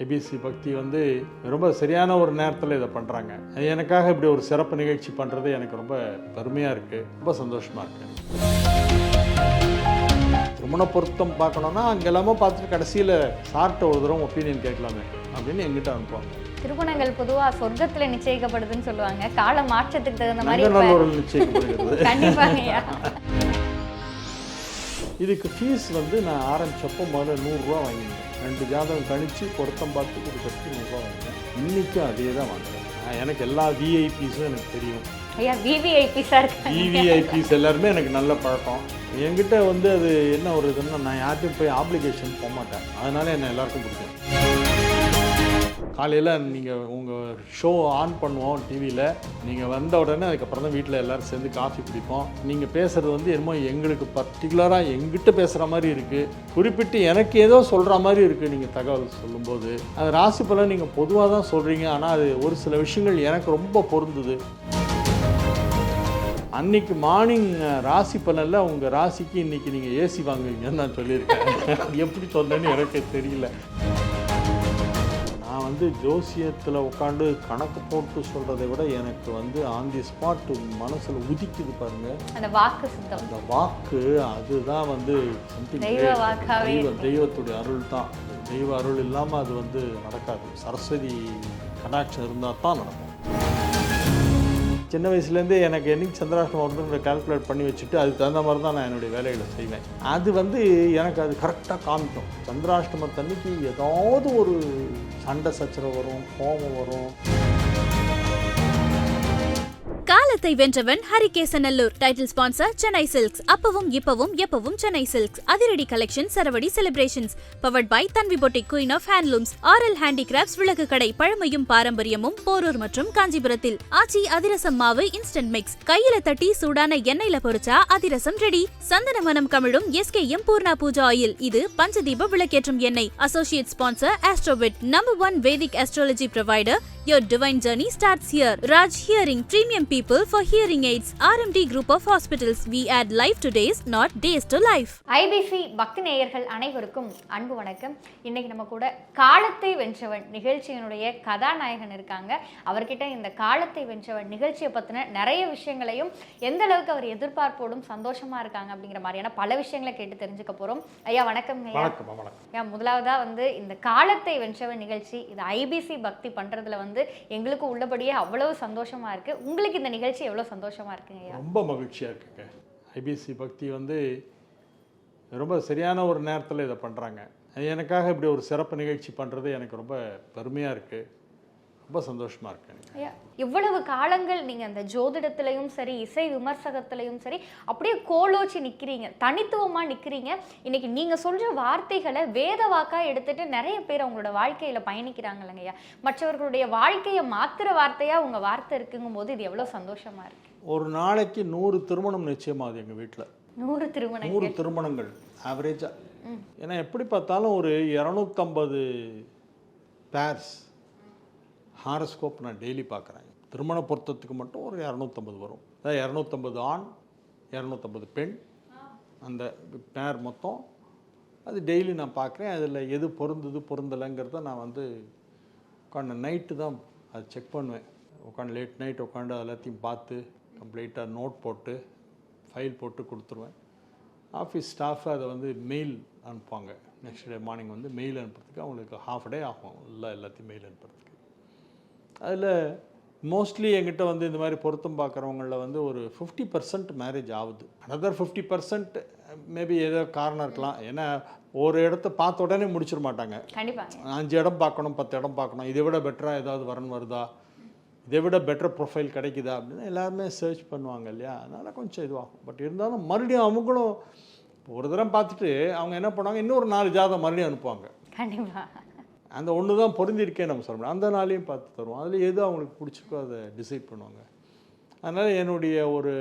IBC பக்தி வந்து ரொம்ப சரியான ஒரு நேரத்தில் இதை பண்ணுறாங்க எனக்காக இப்படி ஒரு சிறப்பு நிகழ்ச்சி பண்ணுறது எனக்கு ரொம்ப பெருமையாக இருக்குது ரொம்ப சந்தோஷமாக இருக்குது திருமண பொருத்தம் பார்க்கணுன்னா அங்கே எல்லாமே பார்த்துட்டு கடைசியில் சார்ட்ட ஒரு தடவை ஒப்பீனியன் கேட்கலாமே அப்படின்னு எங்கிட்ட அனுப்புவாங்க. திருமணங்கள் பொதுவா சொர்க்கத்துல நிச்சயிக்கப்படுதுன்னு சொல்லுவாங்க. கால மாற்றத்துக்கு தகுந்த மாதிரி நிச்சயிக்கப்படுகிறது. இதுக்கு ஃபீஸ் வந்து நான் ஆரம்பிச்சப்போ முதல்ல நூறுரூவா வாங்கியிருந்தேன். ரெண்டு ஜாதகம் கழிச்சு பொருத்தம் பார்த்து கொடுக்கறதுக்கு நூறுரூவா வாங்கினேன் இன்றைக்கும் அதே தான் வாங்குறேன் எனக்கு எல்லா விஐபிஸும் எனக்கு தெரியும். ஐயா விவிஐபி சார் விவிஐபிஸ் எல்லாருமே எனக்கு நல்ல பழக்கம். என்கிட்ட வந்து அது என்ன ஒரு இதுன்னா நான் யார்ட்டையும் போய் ஆப்ளிகேஷன் போக மாட்டேன். அதனால என்ன எல்லாருக்கும் பிடிக்கும். காலையில் நீங்கள் உங்கள் ஷோ ஆன் பண்ணுவோம் டிவியில் நீங்கள் வந்த உடனே அதுக்கப்புறம் தான் வீட்டில் எல்லோரும் சேர்ந்து காஃபி குடிப்போம். நீங்கள் பேசுகிறது வந்து என்னமோ எங்களுக்கு பர்டிகுலராக எங்கிட்ட பேசுகிற மாதிரி இருக்குது குறிப்பிட்டு எனக்கு ஏதோ சொல்கிற மாதிரி இருக்குது நீங்கள் தகவல் சொல்லும்போது. அது ராசி பலன் நீங்கள் பொதுவாக தான் சொல்கிறீங்க ஆனால் அது ஒரு சில விஷயங்கள் எனக்கு ரொம்ப பொருந்துது. அன்னைக்கு மார்னிங் ராசி பலனில் உங்கள் ராசிக்கு இன்னைக்கு நீங்கள் ஏசி வாங்குவீங்கன்னு நான் சொல்லியிருக்கேன். அது எப்படி சொன்னேன்னு எனக்கு தெரியல. வந்து ஜோசியத்தில் உட்காந்து கணக்கு போட்டு சொல்கிறதை விட எனக்கு வந்து ஆன் தி ஸ்பாட் மனசில் உதிக்குது பாருங்க. அந்த வாக்கு அந்த வாக்கு அதுதான் வந்து தெய்வ தெய்வத்துடைய அருள் தான் தெய்வ அருள் இல்லாமல் அது வந்து நடக்காது. சரஸ்வதி கடாட்சம் இருந்தால் தான் நடக்கும். சின்ன வயசுலேருந்தே எனக்கு என்னைக்கு சந்திராஷ்டமம் வருதுன்ற கால்குலேட் பண்ணி வச்சுட்டு அதுக்கு தகுந்த மாதிரி தான் நான் என்னுடைய வேலைகளை செய்வேன். அது வந்து எனக்கு அது கரெக்டாக காமிக்கும். சந்திராஷ்டமத்தன்னைக்கு ஏதாவது ஒரு சண்டை சச்சரவு வரும் கோபம் வரும். காலத்தை வென்றவன் Harikesanallur. Title sponsor Chennai Silks அப்பவும் இப்பவும் எப்பவும் சென்னை சில்க்ஸ் அதிரடி collection சரவடி celebrations powered by Tanvi boutique queen of handlooms RL handicrafts விளக்கு கடை பழமையும் பாரம்பரியமும் போரூர் மற்றும் காஞ்சிபுரத்தில். ஆச்சி அதிரசம் மாவு இன்ஸ்டன்ட் மிக்ஸ் கையில தட்டி சூடான எண்ணெயில பொறிச்சா அதிரசம் ரெடி சந்தன மனம் கமிழும் எஸ்கேஎம் பூர்ணா பூஜா ஆயில். இது பஞ்சதீப விளக்கேற்றும் எண்ணெய். Associate sponsor AstroVed number one Vedic astrology provider Your divine journey starts here. Raj Hearing, premium people for hearing aids. RMD group of hospitals. We add life to days, not days to life. IBC பக்தி நேயர்கள் அனைவருக்கும் அன்பு வணக்கம் இன்னைக்கு நம்ம கூட காலத்தை வென்றவன் நிகழ்ச்சியினுடைய கதாநாயகன் இருக்காங்க அவர்கிட்ட இந்த காலத்தை வென்றவன் நிகழ்ச்சியை பத்தின நிறைய விஷயங்களையும் எந்த அளவுக்கு அவர் எதிர்பார்ப்போடும் சந்தோஷமா இருக்காங்க அப்படிங்கிற மாதிரியான பல விஷயங்களை கேட்டு தெரிஞ்சுக்க போறோம் ஐயா வணக்கம் ஐயா வணக்கம் வணக்கம் ஐயா முதலாவதா வந்து இந்த காலத்தை வென்றவன் நிகழ்ச்சி இது ஐபிசி பக்தி பண்றதுல வந்து எங்களுக்கு உள்ளபடியே அவ்வளவு சந்தோஷமா இருக்கு உங்களுக்கு இந்த நிகழ்ச்சி எவ்வளவு சந்தோஷமா இருக்குங்க ரொம்ப மகிழ்ச்சியாக இருக்குங்க. ஐபிசி பக்தி வந்து ரொம்ப சரியான ஒரு நேரத்தில் இதை பண்ணுறாங்க எனக்காக இப்படி ஒரு சிறப்பு நிகழ்ச்சி பண்ணுறது எனக்கு ரொம்ப பெருமையாக இருக்குது ரொம்ப சந்தோஷமாக இருக்கு எனக்கு ஐயா இவ்வளவு காலங்கள் நீங்க அந்த ஜோதிடத்திலையும் சரி இசை விமர்சகத்திலையும் சரி அப்படியே கோலோச்சி நிக்கிறீங்க தனித்துவமா நிக்கிறீங்க. இன்னைக்கு நீங்க சொல்ற வார்த்தைகளை வேத வாக்கா எடுத்துட்டு நிறைய பேர் அவங்களோட வாழ்க்கையில பயணிக்கிறாங்க இல்லைங்கய்யா மற்றவர்களுடைய வாழ்க்கையை மாத்துற வார்த்தையா உங்க வார்த்தை இருக்குங்கும் போது இது எவ்வளவு சந்தோஷமா இருக்கு. ஒரு நாளைக்கு நூறு திருமணம் நிச்சயமாகுது எங்கள் வீட்டில் நூறு திருமணங்கள். நூறு திருமணங்கள் ஆவரேஜாக ஏன்னா எப்படி பார்த்தாலும் ஒரு இரநூத்தம்பது பேர்ஸ் ஹாரஸ்கோப் நான் டெய்லி பார்க்குறேன். திருமண பொருத்தத்துக்கு மட்டும் ஒரு இரநூத்தம்பது வரும். அதாவது இரநூத்தம்பது ஆண் இரநூத்தம்பது பெண் அந்த பேர் மொத்தம். அது டெய்லி நான் பார்க்குறேன். அதில் எது பொருந்தது பொருந்தலைங்கிறத நான் வந்து உட்காந்து நைட்டு தான் அதை செக் பண்ணுவேன். உட்காந்து லேட் நைட் உட்காந்து எல்லாத்தையும் பார்த்து கம்ப்ளீட்டாக நோட் போட்டு ஃபைல் போட்டு கொடுத்துருவேன். ஆஃபீஸ் ஸ்டாஃப் அதை வந்து மெயில் அனுப்புவாங்க. நெக்ஸ்ட் டே மார்னிங் வந்து மெயில் அனுப்புறதுக்கு அவங்களுக்கு ஹாஃப் டே ஆகும். இல்லை எல்லாத்தையும் மெயில் அனுப்புறதுக்கு. அதில் மோஸ்ட்லி என்கிட்ட வந்து இந்த மாதிரி பொருத்தம் பார்க்குறவங்களில் வந்து ஒரு ஃபிஃப்டி பர்சன்ட் மேரேஜ் ஆகுது. அனதர் ஃபிஃப்டி பர்சன்ட் மேபி ஏதோ காரணம் இருக்கலாம். ஏன்னா ஒரு இடத்த பார்த்த உடனே முடிச்சிட மாட்டாங்க. அஞ்சு இடம் பார்க்கணும் பத்து இடம் பார்க்கணும். இதை விட பெட்டராக ஏதாவது வரன் வருதா? இதை விட பெட்டர் ப்ரொஃபைல் கிடைக்குதா? அப்படின்னு எல்லாருமே சர்ச் பண்ணுவாங்க இல்லையா? அதனால் கொஞ்சம் இதுவாகும். பட் இருந்தாலும் மறுபடியும் அவங்களும் ஒரு தடவை பார்த்துட்டு அவங்க என்ன பண்ணுவாங்க? இன்னொரு நாலு ஜாதகம் மறுபடியும் அனுப்புவாங்க. கண்டிப்பா. அந்த ஒன்று தான் பொருந்திருக்கே நம்ம சொல்ல முடியும். அந்த நாளையும் பார்த்து தருவோம். அதில் எது அவங்களுக்கு பிடிச்சிருக்கோ அதை டிசைட் பண்ணுவாங்க. அதனால் என்னுடைய ஒரு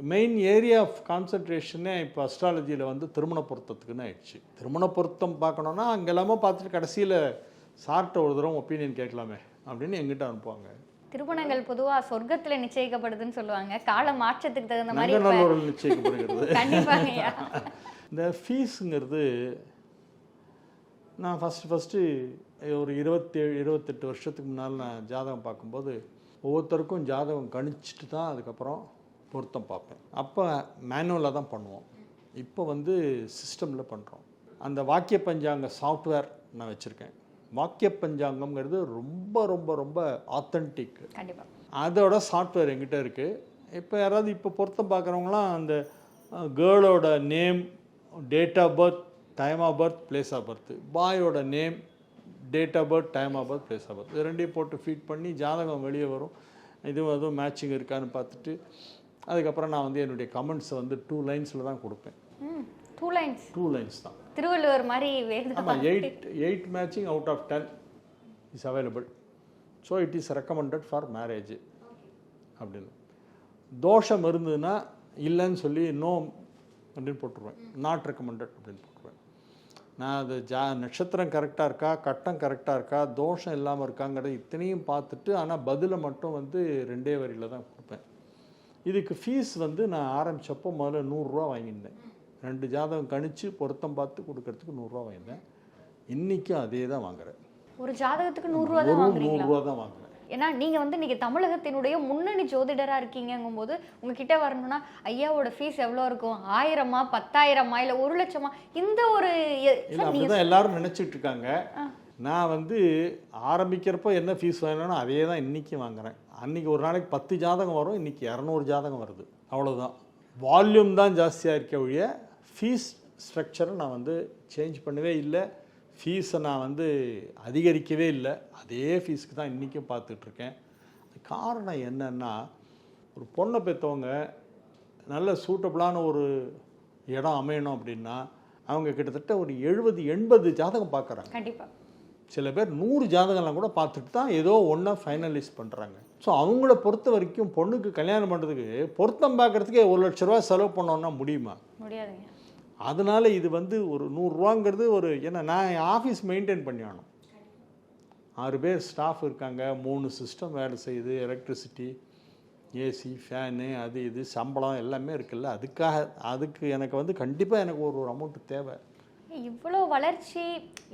மெயின் ஏரியா ஆஃப் கான்சன்ட்ரேஷனே இப்போ அஸ்ட்ராலஜியில் வந்து திருமண பொருத்தத்துக்குன்னு ஆயிடுச்சு. திருமண பொருத்தம் பார்க்கணுன்னா அங்கே எல்லாமே பார்த்துட்டு கடைசியில் சார்ட்ட ஒரு தடவை ஒப்பீனியன் கேட்கலாமே அப்படின்னு எங்கிட்ட அனுப்புவாங்க. திருமணங்கள் பொதுவா சொர்க்கத்துல நிச்சயிக்கப்படுதுன்னு சொல்லுவாங்க. கால மாற்றத்துக்கு தகுந்த மாதிரி நிச்சயிக்கப்படுகிறது. இந்த ஃபீஸுங்கிறது நான் ஃபஸ்ட்டு ஃபஸ்ட்டு ஒரு இருபத்தேழு இருபத்தெட்டு வருஷத்துக்கு முன்னால் நான் ஜாதகம் பார்க்கும்போது ஒவ்வொருத்தருக்கும் ஜாதகம் கணிச்சிட்டு தான் அதுக்கப்புறம் பொருத்தம் பார்ப்பேன். அப்போ மேனுவலாக தான் பண்ணுவோம். இப்போ வந்து சிஸ்டமில் பண்ணுறோம் அந்த வாக்கிய பஞ்சாங்க சாஃப்ட்வேர் நான் வச்சுருக்கேன். வாக்கிய பஞ்சாங்கம்ங்கிறது ரொம்ப ரொம்ப ரொம்ப ஆத்தென்டிக் அதோட சாஃப்ட்வேர் எங்கிட்ட இருக்குது இப்போ யாராவது இப்போ பொருத்தம் பார்க்குறவங்களாம் அந்த கேர்ளோட name date of birth time of birth place of birth பாயோட name date of birth time of birth place of birth இது ரெண்டையும் போட்டு ஃபீட் பண்ணி ஜாதகம் வெளியே வரும். இதுவும் அதுவும் மேட்சிங் இருக்கான்னு பார்த்துட்டு அதுக்கப்புறம் நான் வந்து என்னுடைய கமெண்ட்ஸை வந்து டூ லைன்ஸில் தான் கொடுப்பேன். டூ லைன்ஸ் டூ லைன்ஸ் தான். திருவள்ளுவர் மாதிரி ஆமாம் eight eight matching out of ten is available so it is recommended for marriage அப்படின்னு. தோஷம் இருந்ததுன்னா இல்லைன்னு சொல்லி நோ அப்படின்னு போட்டுருவேன். நாட் ரெக்கமெண்டட் அப்படின்னு போட்டுருவேன். நான் அது ஜா நட்சத்திரம் கரெக்டாக இருக்கா கட்டம் கரெக்டாக இருக்கா தோஷம் இல்லாமல் இருக்காங்கிறத இத்தனையும் பார்த்துட்டு ஆனால் பதிலை மட்டும் வந்து ரெண்டே வரியில் தான் கொடுப்பேன். இதுக்கு ஃபீஸ் வந்து நான் ஆரம்பித்தப்போ முதல்ல நூறுரூவா வாங்கியிருந்தேன். ரெண்டு ஜாதகம் கணிச்சு பொருத்தம் பார்த்து கொடுக்கறதுக்கு நூறுரூவா வாங்கியிருந்தேன். இன்றைக்கும் அதே தான் வாங்குறேன். ஒரு ஜாதகத்துக்கு நூறுரூவா தான் வாங்குறேன். ஏன்னா நீங்க வந்து நீங்க தமிழகத்தினுடைய முன்னணி ஜோதிடரா இருக்கீங்கங்கும் போது உங்ககிட்ட வரணும்னா ஐயாவோட ஃபீஸ் எவ்வளோ இருக்கும்? ஆயிரமா பத்தாயிரமா இல்ல ஒரு லட்சமா? இந்த ஒரு எ- இல்லை சார், அப்படி நீங்க தான் எல்லாரும் நினச்சிட்டு இருக்காங்க நான் வந்து ஆரம்பிக்கிறப்போ என்ன ஃபீஸ் வாங்கினோ அதே தான் இன்றைக்கும் வாங்குறேன். அன்றைக்கி ஒரு நாளைக்கு பத்து ஜாதகம் வரும் இன்றைக்கி இரநூறு ஜாதகம் வருது. அவ்வளோதான் வால்யூம் தான் ஜாஸ்தியாக இருக்க ஒழிய ஃபீஸ் ஸ்ட்ரக்சரை நான் வந்து சேஞ்ச் பண்ணவே இல்லை. ஃபீஸை நான் வந்து அதிகரிக்கவே இல்லை. அதே ஃபீஸுக்கு தான் இன்றைக்கும் பார்த்துட்ருக்கேன். காரணம் என்னன்னா ஒரு பொண்ணை பெற்றவங்க நல்ல சூட்டபிளான ஒரு இடம் அமையணும் அப்படின்னா அவங்க கிட்டத்தட்ட ஒரு எழுபது எண்பது ஜாதகம் பார்க்குறாங்க. கண்டிப்பா. சில பேர் நூறு ஜாதகம்லாம் கூட பார்த்துட்டு தான் ஏதோ ஒன்றை ஃபைனலைஸ் பண்ணுறாங்க ஸோ அவங்கள பொறுத்த வரைக்கும் பொண்ணுக்கு கல்யாணம் பண்ணுறதுக்கு பொருத்தம் பார்க்குறதுக்கே ஒரு லட்ச ரூபா செலவு பண்ணோன்னா முடியுமா? முடியாதுங்க. அதனால் இது வந்து ஒரு நூறுரூவாங்கிறது ஒரு ஏன்னா நான் என் ஆஃபீஸ் மெயின்டைன் பண்ணி ஆகணும். ஆறு பேர் ஸ்டாஃப் இருக்காங்க மூணு சிஸ்டம் வேலை செய்யுது எலக்ட்ரிசிட்டி ஏசி ஃபேனு அது இது சம்பளம் எல்லாமே இருக்குல்ல அதுக்காக அதுக்கு எனக்கு வந்து கண்டிப்பாக எனக்கு ஒரு ஒரு அமௌண்ட்டு தேவை. இவ்வளோ வளர்ச்சி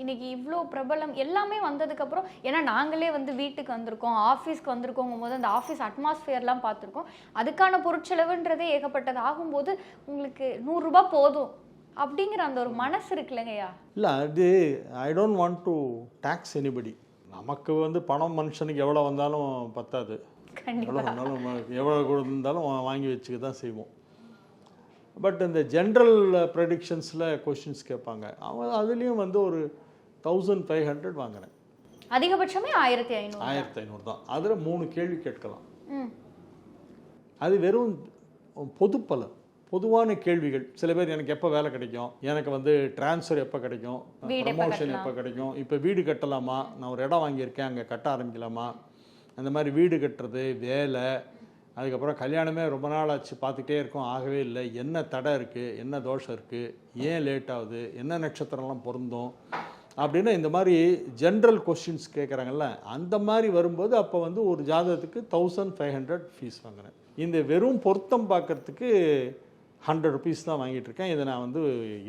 இன்னைக்கு இவ்வளோ பிரபலம் எல்லாமே வந்ததுக்கப்புறம் ஏன்னா நாங்களே வந்து வீட்டுக்கு வந்திருக்கோம் ஆஃபீஸ்க்கு வந்திருக்கோங்கும் போது அந்த ஆஃபீஸ் அட்மாஸ்ஃபியர்லாம் பார்த்துருக்கோம். அதுக்கான பொருட்செலவுன்றதே ஏகப்பட்டது. ஆகும்போது உங்களுக்கு நூறுரூபா போதும். அப்படிங்கிற அந்த ஒரு மனசு இருக்குல்லங்கய்யா? இல்லை அது I don't want to takes anybody நமக்கு வந்து பணம் மனுஷனுக்கு எவ்வளோ வந்தாலும் பத்தாது. எவ்வளோ வந்தாலும் எவ்வளோ இருந்தாலும் வாங்கி வச்சுக்க தான் செய்வோம். பட் இந்த ஜென்ரல் ப்ரெடிக்ஷன்ஸில் கொஷின்ஸ் கேட்பாங்க. அவன் அதுலேயும் வந்து ஒரு தௌசண்ட் ஃபைவ் ஹண்ட்ரட் வாங்குறேன். அதிகபட்சமே ஆயிரத்தி ஐநூறு ஆயிரத்தி ஐநூறு தான். அதில் மூணு கேள்வி கேட்கலாம். அது வெறும் பொதுப்பலன். பொதுவான கேள்விகள். சில பேர் எனக்கு எப்போ வேலை கிடைக்கும்? எனக்கு வந்து ட்ரான்ஸ்ஃபர் எப்போ கிடைக்கும்? ப்ரமோஷன் எப்போ கிடைக்கும்? இப்போ வீடு கட்டலாமா? நான் ஒரு இடம் வாங்கியிருக்கேன் அங்கே கட்ட ஆரம்பிக்கலாமா? அந்த மாதிரி வீடு கட்டுறது வேலை அதுக்கப்புறம் கல்யாணமே ரொம்ப நாள் ஆச்சு பார்த்துட்டே இருக்கோம் ஆகவே இல்லை. என்ன தடை இருக்குது என்ன தோஷம் இருக்குது ஏன் லேட் ஆகுது? என்ன நட்சத்திரம்லாம் பொருந்தும்? அப்படின்னு இந்த மாதிரி ஜென்ரல் கொஸ்டின்ஸ் கேட்குறாங்கல்ல அந்த மாதிரி வரும்போது அப்போ வந்து ஒரு ஜாதகத்துக்கு தௌசண்ட் ஃபைவ் ஹண்ட்ரட் ஃபீஸ் வாங்குறேன். இந்த வெறும் பொருத்தம் பார்க்கறதுக்கு ஹண்ட்ரட் ருபீஸ் தான் வாங்கிட்டு இருக்கேன் இதை நான் வந்து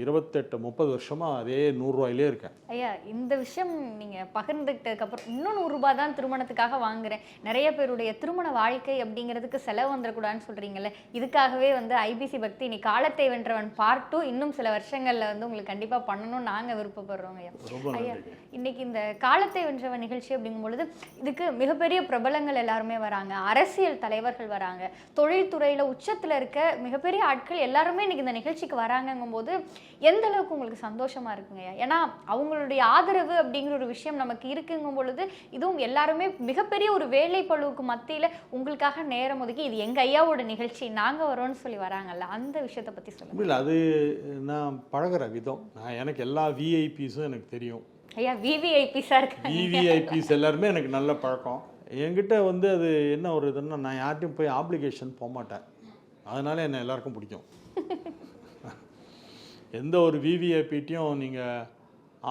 இருபத்தெட்டு முப்பது வருஷமாக அதே நூறுரூவாயிலே இருக்கேன். ஐயா இந்த விஷயம் நீங்க பகிர்ந்துக்கிட்டதுக்கு அப்புறம் இன்னும் நூறு ரூபாய் தான் திருமணத்துக்காக வாங்குறேன். நிறைய பேருடைய திருமண வாழ்க்கை அப்படிங்கிறதுக்கு செலவு வந்துடக்கூடாதுன்னு சொல்றீங்கல்ல. இதுக்காகவே வந்து ஐபிசி பக்தி நீ காலத்தை வென்றவன் பார்ட் டூ இன்னும் சில வருஷங்கள்ல வந்து உங்களுக்கு கண்டிப்பா பண்ணணும்னு நாங்க விருப்பப்படுறோம் ஐயா. ஐயா இன்னைக்கு இந்த காலத்தை வென்றவன் நிகழ்ச்சி அப்படிங்கும் பொழுது இதுக்கு மிகப்பெரிய பிரபலங்கள் எல்லாருமே வராங்க. அரசியல் தலைவர்கள் வராங்க. தொழில்துறையில உச்சத்துல இருக்க மிகப்பெரிய ஆட்கள் எல்லாருமே இன்னைக்கு இந்த நிகழ்ச்சிக்கு வராங்கங்கும் போது எந்த அளவுக்கு உங்களுக்கு சந்தோஷமா இருக்குங்கய்யா ஏன்னா அவங்களுடைய ஆதரவு அப்படிங்கிற ஒரு விஷயம் நமக்கு இருக்குங்கும் பொழுது இதுவும் எல்லாருமே மிகப்பெரிய ஒரு வேலை பழுவுக்கு மத்தியில உங்களுக்காக நேரம் ஒதுக்கி இது எங்க ஐயாவோட நிகழ்ச்சி நாங்க வரோம்னு சொல்லி வராங்கல்ல அந்த விஷயத்தை பத்தி சொல்லுங்க. இல்லை அது நான் பழகுற விதம். நான் எனக்கு எல்லா விஐபிஸும் எனக்கு தெரியும். ஐயா விவிஐபிஸா இருக்காங்க. விவிஐபிஸ் எல்லாருமே எனக்கு நல்ல பழக்கம். என்கிட்ட வந்து அது என்ன ஒரு இதுன்னா நான் யார்ட்டையும் போய் ஆப்ளிகேஷன் போக மாட்டேன். அதனால என்னை எல்லாருக்கும் பிடிக்கும். எந்த ஒரு விவிஐபிட்டையும் நீங்கள்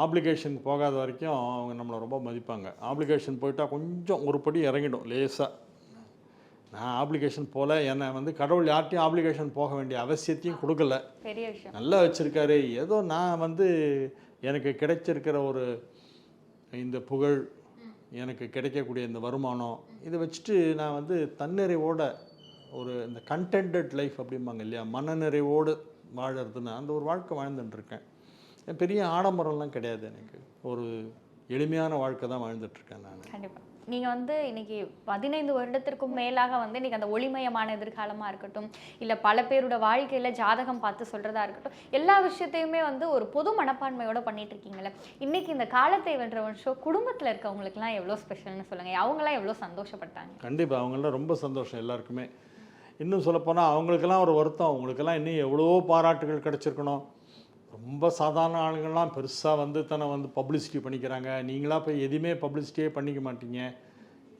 ஆப்ளிகேஷன் போகாத வரைக்கும் அவங்க நம்மளை ரொம்ப மதிப்பாங்க. ஆப்ளிகேஷன் போயிட்டா கொஞ்சம் ஒரு படி இறங்கிடும் லேசாக நான் ஆப்ளிகேஷன் போல என்னை வந்து கடவுள் யார்ட்டையும் ஆப்ளிகேஷன் போக வேண்டிய அவசியத்தையும் கொடுக்கல. பெரிய விஷயம். நல்லா வச்சுருக்காரு. ஏதோ நான் வந்து எனக்கு கிடைச்சிருக்கிற ஒரு இந்த புகழ் எனக்கு கிடைக்கக்கூடிய இந்த வருமானம் இதை வச்சுட்டு நான் வந்து தன்னிறைவோட ஒரு இந்த கண்டென்டட் லைஃப் அப்படிம்பாங்க இல்லையா? மனநிறைவோடு வாழறதுன்னு அந்த ஒரு வாழ்க்கை வாழ்ந்துட்டு இருக்கேன் பெரிய ஆடம்பரம்லாம் கிடையாது எனக்கு. ஒரு எளிமையான வாழ்க்கை தான் வாழ்ந்துட்டுருக்கேன் நான். கண்டிப்பா. நீங்க வந்து இன்னைக்கு பதினைந்து வருடத்திற்கும் மேலாக வந்து இன்னைக்கு அந்த ஒளிமயமான எதிர்காலமா இருக்கட்டும் இல்ல பல பேரோட வாழ்க்கையில ஜாதகம் பார்த்து சொல்றதா இருக்கட்டும் எல்லா விஷயத்தையுமே வந்து ஒரு பொது மனப்பான்மையோட பண்ணிட்டு இருக்கீங்கல்ல இன்னைக்கு இந்த காலத்தை வென்றவன் ஷோ குடும்பத்துல இருக்கவங்களுக்குலாம் எவ்வளவு ஸ்பெஷல்னு சொல்லுங்க. அவங்களாம் எவ்வளவு சந்தோஷப்பட்டாங்க? கண்டிப்பாக அவங்களாம் ரொம்ப சந்தோஷம் எல்லாருக்குமே. இன்னும் சொல்லப்போனால் அவங்களுக்கெல்லாம் ஒரு வருத்தம். அவங்களுக்கெல்லாம் இன்னும் எவ்வளோ பாராட்டுகள் கிடச்சிருக்கணும். ரொம்ப சாதாரண ஆளுங்கள்லாம் பெருசாக வந்து தன்னை வந்து பப்ளிசிட்டி பண்ணிக்கிறாங்க. நீங்களாக போய் எதுவுமே பப்ளிசிட்டியே பண்ணிக்க மாட்டீங்க.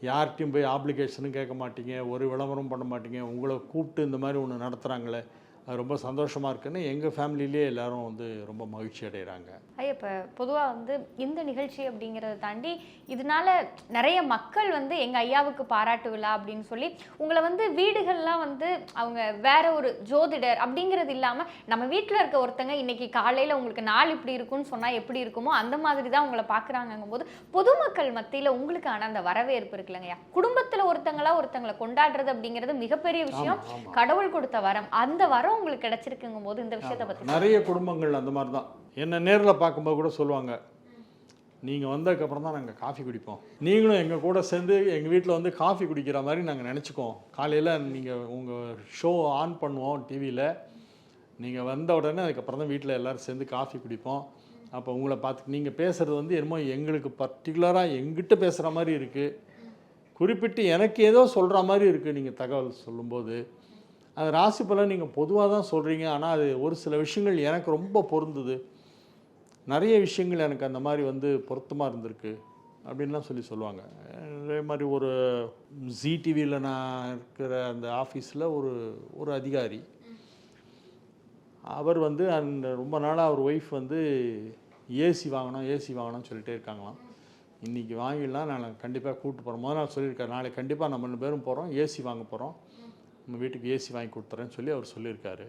யார்கிட்டையும் போய் ஆப்ளிகேஷனும் கேட்க மாட்டீங்க. ஒரு விளம்பரம் பண்ண மாட்டீங்க. உங்களை கூப்பிட்டு இந்த மாதிரி ஒன்று நடத்துகிறாங்களே அது ரொம்ப சந்தோஷமாக இருக்குன்னு எங்கள் ஃபேமிலியிலே எல்லாரும் வந்து ரொம்ப மகிழ்ச்சி அடைகிறாங்க ஐயா இப்போ பொதுவாக வந்து இந்த நிகழ்ச்சி அப்படிங்கிறத தாண்டி இதனால நிறைய மக்கள் வந்து எங்கள் ஐயாவுக்கு பாராட்டு விழா அப்படின்னு சொல்லி உங்களை வந்து வீடுகள்லாம் வந்து அவங்க வேற ஒரு ஜோதிடர் அப்படிங்கிறது இல்லாமல் நம்ம வீட்டில் இருக்க ஒருத்தங்க இன்னைக்கு காலையில் உங்களுக்கு நாள் இப்படி இருக்கும்னு சொன்னால் எப்படி இருக்குமோ அந்த மாதிரி தான் உங்களை பார்க்குறாங்கங்கும் போது பொதுமக்கள் மத்தியில் உங்களுக்கான அந்த வரவேற்பு இருக்குல்லங்கய்யா குடும்பத்தில் ஒருத்தங்களா ஒருத்தங்களை கொண்டாடுறது அப்படிங்கிறது மிகப்பெரிய விஷயம். கடவுள் கொடுத்த வரம். அந்த வரம் உங்களுக்கு கிடைச்சிருக்குங்கும் போது இந்த விஷயத்தை பற்றி நிறைய குடும்பங்கள் அந்த மாதிரி தான் என்ன நேரில் பார்க்கும்போது கூட சொல்லுவாங்க நீங்கள் வந்ததுக்கப்புறம் தான் நாங்கள் காஃபி குடிப்போம். நீங்களும் எங்கள் கூட சேர்ந்து எங்கள் வீட்டில் வந்து காஃபி குடிக்கிற மாதிரி நாங்கள் நினச்சிக்குவோம். காலையில் நீங்கள் உங்கள் ஷோ ஆன் பண்ணுவோம் டிவியில் நீங்கள் வந்த உடனே அதுக்கப்புறம் தான் வீட்டில் எல்லோரும் சேர்ந்து காஃபி குடிப்போம். அப்போ உங்களை பார்த்து நீங்கள் பேசுகிறது வந்து என்னமோ எங்களுக்கு பர்டிகுலராக எங்கிட்ட பேசுகிற மாதிரி இருக்குது குறிப்பிட்டு எனக்கு ஏதோ சொல்கிற மாதிரி இருக்குது நீங்கள் தகவல் சொல்லும்போது. அந்த ராசி பலன் நீங்கள் பொதுவாக தான் சொல்கிறீங்க ஆனால் அது ஒரு சில விஷயங்கள் எனக்கு ரொம்ப பொருந்துது. நிறைய விஷயங்கள் எனக்கு அந்த மாதிரி வந்து பொருத்தமாக இருந்திருக்கு. அப்படின்லாம் சொல்லி சொல்லுவாங்க. அதே மாதிரி ஒரு ஜி டிவியில் நான் இருக்கிற அந்த ஆஃபீஸில் ஒரு ஒரு அதிகாரி. அவர் வந்து அந்த ரொம்ப நாளாக அவர் ஒய்ஃப் வந்து ஏசி வாங்கணும் ஏசி வாங்கணும்னு சொல்லிட்டே இருக்காங்களாம். இன்றைக்கி வாங்கிடலாம். நான் கண்டிப்பாக கூப்பிட்டு போகிறோம் முதல் நாள் சொல்லியிருக்காரு. நாளைக்கு கண்டிப்பாக நம்ம ரெண்டு பேரும் போகிறோம் ஏசி வாங்க போகிறோம் நம்ம வீட்டுக்கு ஏசி வாங்கி கொடுத்துறேன்னு சொல்லி அவர் சொல்லியிருக்காரு.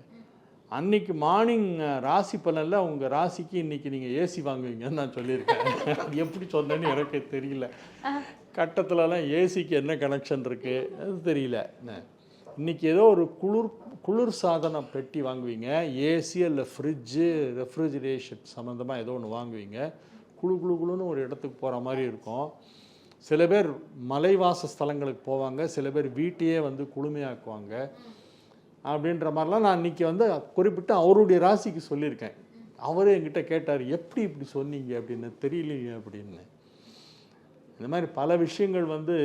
அன்னைக்கு மார்னிங் ராசி பலனில் உங்கள் ராசிக்கு இன்னைக்கு நீங்கள் ஏசி வாங்குவீங்கன்னு நான் சொல்லியிருக்கேன். அது எப்படி சொன்னேன்னு எனக்கு தெரியல. கட்டத்துலலாம் ஏசிக்கு என்ன கனெக்ஷன் இருக்குது அது தெரியல. என்ன? இன்னைக்கு ஏதோ ஒரு குளிர் குளிர் சாதன பெட்டி வாங்குவீங்க. ஏசி இல்லை ஃப்ரிட்ஜு ரெஃப்ரிஜரேஷன் சம்மந்தமாக ஏதோ ஒன்று வாங்குவீங்க. குளு குளு குளுன்னு ஒரு இடத்துக்கு போகிற மாதிரி இருக்கும். சில பேர் மலைவாச ஸ்தலங்களுக்கு போவாங்க சில பேர் வீட்டையே வந்து குளுமையாக்குவாங்க அப்படின்ற மாதிரிலாம் நான் இன்னைக்கு வந்து குறிப்பிட்டு அவருடைய ராசிக்கு சொல்லியிருக்கேன். அவரே என்கிட்ட கேட்டார் எப்படி இப்படி சொன்னீங்க? அப்படின்னு தெரியலையே அப்படின்னு. இந்த மாதிரி பல விஷயங்கள் வந்து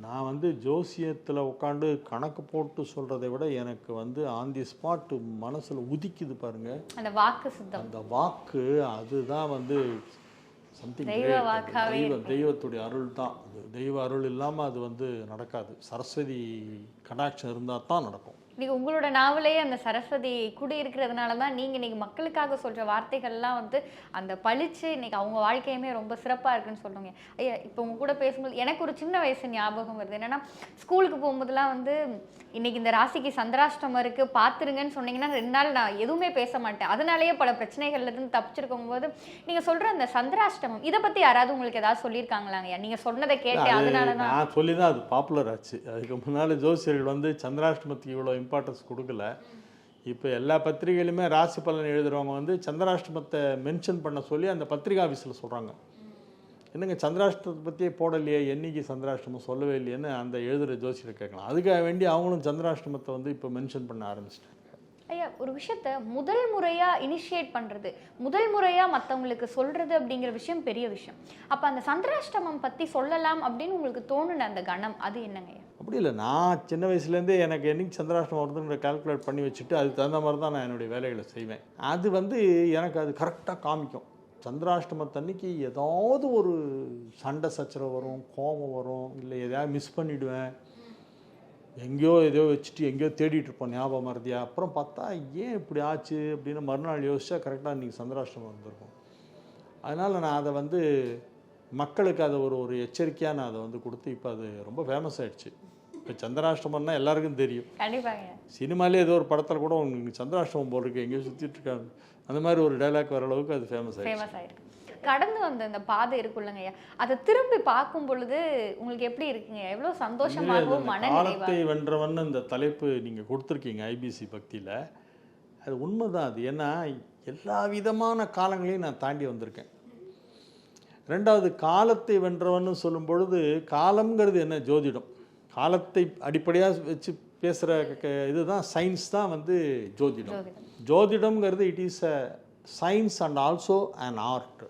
நான் வந்து ஜோசியத்தில் உட்காந்து கணக்கு போட்டு சொல்கிறதை விட எனக்கு வந்து ஆன் தி ஸ்பாட் மனசில் உதிக்குது பாருங்க. அந்த வாக்கு அந்த வாக்கு அதுதான் வந்து சம்திங் தெய்வ தெய்வத்துடைய அருள் தான். அது தெய்வ அருள் இல்லாமல் அது வந்து நடக்காது. சரஸ்வதி கடாட்சம் இருந்தால் தான் நடக்கும். இன்னைக்கு உங்களோட நாவலே அந்த சரஸ்வதி குடி இருக்கிறதுனால தான் நீங்கள் இன்னைக்கு மக்களுக்காக சொல்கிற வார்த்தைகள்லாம் வந்து அந்த பளிச்சு இன்னைக்கு அவங்க வாழ்க்கையுமே ரொம்ப சிறப்பாக இருக்குன்னு சொல்லுங்க. ஐயா இப்போ உங்க கூட பேசும்போது எனக்கு ஒரு சின்ன வயசு ஞாபகம் வருது. என்னன்னா ஸ்கூலுக்கு போகும்போதெல்லாம் வந்து இன்னைக்கு இந்த ராசிக்கு சந்திராஷ்டமம் இருக்கு பார்த்துருங்கன்னு சொன்னீங்கன்னா ரெண்டு நாள் நான் எதுவுமே பேச மாட்டேன். அதனாலேயே பல பிரச்சனைகள்ல இருந்து தப்பிச்சிருக்கும் போது நீங்க சொல்ற அந்த சந்திராஷ்டமம் இதை பத்தி யாராவது உங்களுக்கு ஏதாவது சொல்லியிருக்காங்களாங்க ஐயா? நீங்க சொன்னதை கேட்டேன் அது அதனால தான் சொல்லி தான் அது பாப்புலர் ஆச்சு. அதுக்கு முன்னால் ஜோசியர்கள் வந்து சந்திராஷ்டமத்துக்கு இவ்வளோ இம்பார்ட்டன்ஸ் கொடுக்கல. இப்போ எல்லா பத்திரிகையிலுமே ராசி பலன் எழுதுகிறவங்க வந்து சந்திராஷ்டமத்தை மென்ஷன் பண்ண சொல்லி அந்த பத்திரிகை ஆஃபீஸில் சொல்கிறாங்க என்னங்க சந்திராஷ்டமத்தை பற்றியே போடலையே என்னைக்கு சந்திராஷ்டமம் சொல்லவே இல்லையேன்னு அந்த எழுதுகிற ஜோசியர் கேட்கலாம். அதுக்காக வேண்டி அவங்களும் சந்திராஷ்டமத்தை வந்து இப்போ மென்ஷன் பண்ண ஆரம்பிச்சிட்டாங்க. ஐயா ஒரு விஷயத்த முதல் முறையாக இனிஷியேட் பண்ணுறது முதல் முறையாக மற்றவங்களுக்கு சொல்கிறது அப்படிங்கிற விஷயம் பெரிய விஷயம். அப்போ அந்த சந்திராஷ்டமம் பற்றி சொல்லலாம் அப்படின்னு உங்களுக்கு தோணுன அந்த கணம் அது என்னங்கய்யா அப்படி இல்லை. நான் சின்ன வயசுலேருந்தே எனக்கு என்னைக்கு சந்திராஷ்டம் வருதுன்ற கால்குலேட் பண்ணி வச்சுட்டு அதுக்கு தகுந்த மாதிரி தான் நான் என்னுடைய வேலைகளை செய்வேன். அது வந்து எனக்கு அது கரெக்டாக காமிக்கும். சந்திராஷ்டமத்தன்னைக்கு ஏதாவது ஒரு சண்டை சச்சரவு வரும் கோபம் வரும் இல்லை எதையாவது மிஸ் பண்ணிவிடுவேன் எங்கேயோ எதையோ வச்சுட்டு எங்கேயோ தேடிட்டு இருப்போம் ஞாபகம் மறதியா அப்புறம் பார்த்தா ஏன் இப்படி ஆச்சு? அப்படின்னு மறுநாள் யோசிச்சா கரெக்டாக இன்றைக்கி சந்திராஷ்டமம் வந்திருக்கும். அதனால் நான் அதை வந்து மக்களுக்கு அதை ஒரு ஒரு எச்சரிக்கையாக நான் அதை வந்து கொடுத்து இப்போ அது ரொம்ப ஃபேமஸ் ஆயிடுச்சு. இப்போ சந்திராஷ்டமம்னா எல்லாருக்கும் தெரியும். கண்டிப்பாங்க. சினிமாலே ஏதோ ஒரு படத்தில் கூட உங்களுக்கு சந்திராஷ்டமம் போல் இருக்கு. எங்கேயோ சுற்றிட்டு இருக்காங்க. அந்த மாதிரி ஒரு டைலாக் வர அளவுக்கு அது ஃபேமஸ் ஆயிருக்கு கடந்து வந்த இந்த பாதை இருக்குல்லங்கய்யா அதை திரும்பி பார்க்கும் பொழுது உங்களுக்கு எப்படி இருக்குங்க? எவ்வளவு சந்தோஷமாகவும் இந்த மன காலத்தை வென்றவன் இந்த தலைப்பு நீங்கள் கொடுத்துருக்கீங்க ஐபிசி பக்தியில். அது உண்மைதான் அது. ஏன்னா எல்லா விதமான காலங்களையும் நான் தாண்டி வந்திருக்கேன். ரெண்டாவது காலத்தை வென்றவன்னு சொல்லும் பொழுது காலம்ங்கிறது என்ன? ஜோதிடம். காலத்தை அடிப்படையாக வச்சு பேசுகிற இதுதான் சயின்ஸ் தான் வந்து ஜோதிடம். ஜோதிடம். ஜோதிடம்ங்கிறது it is a science and also an art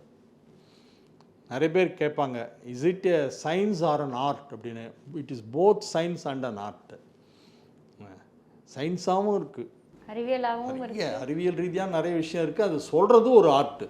நிறைய பேர் கேட்பாங்க is it a science or an art அப்படின்னு. It is both science and an art சயின்ஸாகவும் இருக்குது அறிவியலாகவும் அறிவியல் ரீதியாக நிறைய விஷயம் இருக்குது அது சொல்கிறது ஒரு ஆர்ட்டு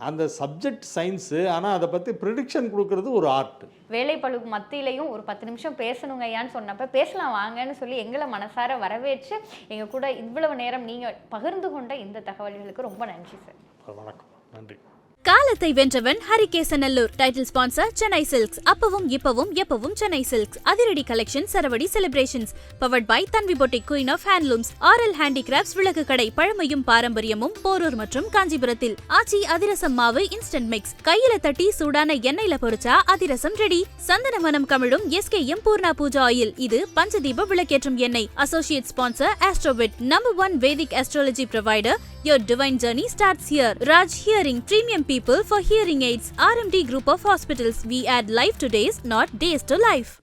அந்த சப்ஜெக்ட் சயின்ஸு ஆனால் அதை பற்றி ப்ரிடிக்ஷன் கொடுக்கறது ஒரு ஆர்ட் வேலைப்பளு மத்தியிலையும் ஒரு பத்து நிமிஷம் பேசணுங்க ஐயான்னு சொன்னப்ப பேசலாம் வாங்கன்னு சொல்லி எங்களை மனசார வரவேற்று எங்க கூட இவ்வளவு நேரம் நீங்க பகிர்ந்து கொண்ட இந்த தகவல்களுக்கு ரொம்ப நன்றி சார் வணக்கம். நன்றி. காலத்தை வென்றவன் Harikesanallur. Title sponsor Chennai Silks அப்பவும் இப்பவும் எப்பவும் சென்னை சில்க்ஸ் அதிரடி collection சரவடி celebrations powered by Tanvi boutique queen of handlooms RL handicrafts விளக்கு கடை பழமையும் பாரம்பரியமும் போரூர் மற்றும் காஞ்சிபுரத்தில். ஆச்சி அதிரசம் மாவு இன்ஸ்டன்ட் மிக்ஸ் கையில தட்டி சூடான எண்ணெயில பொறிச்சா அதிரசம் ரெடி சந்தன மனம் கமிழும் எஸ்கேஎம் பூர்ணா பூஜா ஆயில். இது பஞ்சதீப விளக்கேற்றும் எண்ணெய். Associate sponsor AstroVed number one Vedic astrology provider your divine journey starts here. Raj hearing premium people for hearing aids rmd group of hospitals. We add life to days not days to life